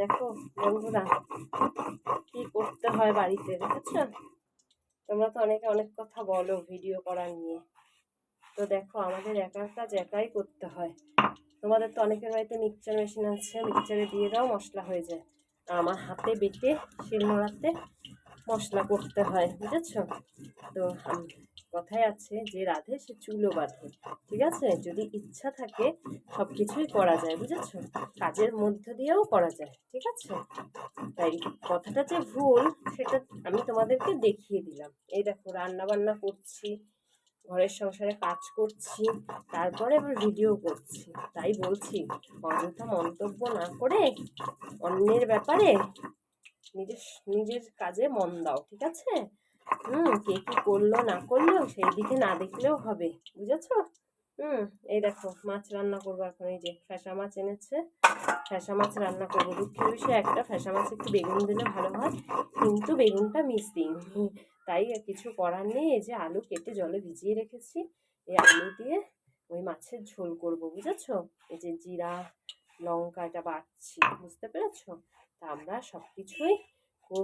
দেখো বন্ধুরা, কি করতে হয় বাড়িতে, দেখেছ? তোমরা তো অনেকে অনেক কথা বলো ভিডিও করা নিয়ে। তো দেখো, আমাদের একার কাজ একাই করতে হয়। তোমাদের তো অনেকের বাড়িতে মিক্সচার মেশিন আছে মিক্সচারে দিয়ে দাও, মশলা হয়ে যায়। আমার হাতে বেটে শিলনোড়াতে মশলা করতে হয়, বুঝেছ? তো কথায় আছে যে রাধে সে চুলও বাঁধে, ঠিক আছে? যদি ইচ্ছা থাকে সব কিছুই করা যায়, বুঝেছ? কাজের মধ্য দিয়েও করা যায়, ঠিক আছে? তাই কথাটা যে ভুল, সেটা আমি তোমাদেরকে দেখিয়ে দিলাম। এই দেখো রান্না বান্না করছি, ঘরের সংসারে কাজ করছি, তারপরে আবার ভিডিও করছি। তাই বলছি, অযথা মন্তব্য না করে অন্যের ব্যাপারে নিজের নিজের কাজে মন দাও, ঠিক আছে? হুম, কে কি করল, না করল, সেই দিকে না দেখলেও হবে, বুঝেছ? হুম, এই দেখো, মাছ রান্না করব এখন, এই যে ফ্যাসা মাছ এনেছে। ফ্যাসা মাছ রান্না করব দুঃখের বিষয় একটা, ফ্যাসা মাছ একটু বেগুন দিলে ভালো হয়, কিন্তু বেগুনটা মিসিং তাই কিছু করার নেই, এই যে আলু কেটে জলে ভিজিয়ে রেখেছি, এই আলু দিয়ে ওই মাছের ঝোল করব, বুঝেছ? এই যে জিরা লঙ্কা এটা বাটছি, বুঝতে পেরেছ? তা আমরা সব কিছুই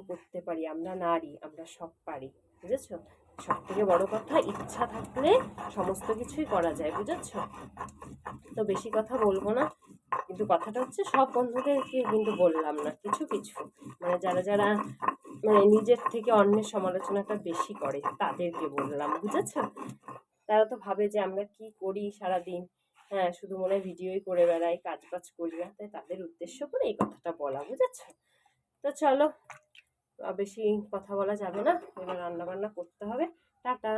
করতে পারি, আমরা নারী, আমরা সব পারি, বুঝেছ? সব থেকে বড় কথা, ইচ্ছা থাকলে সমস্ত কিছুই করা যায়, বুঝেছ? তো বেশি কথা বলব না, কিন্তু কথাটা হচ্ছে সব বন্ধুদেরকে কিন্তু বললাম না, কিছু কিছু। মানে যারা যারা মানে নিজের থেকে অন্যের সমালোচনাটা বেশি করে, তাদেরকে বললাম, বুঝেছ? তারা তো ভাবে যে আমরা কি করি সারাদিন হ্যাঁ শুধু মনে ভিডিওই করে বেড়াই কাজ বাজ করি না। তাই তাদের উদ্দেশ্য করে এই কথাটা বলা, বুঝেছ? তো চলো বেশি কথা বলা যাবে না। এবার রান্নাবান্না করতে হবে। টাটা।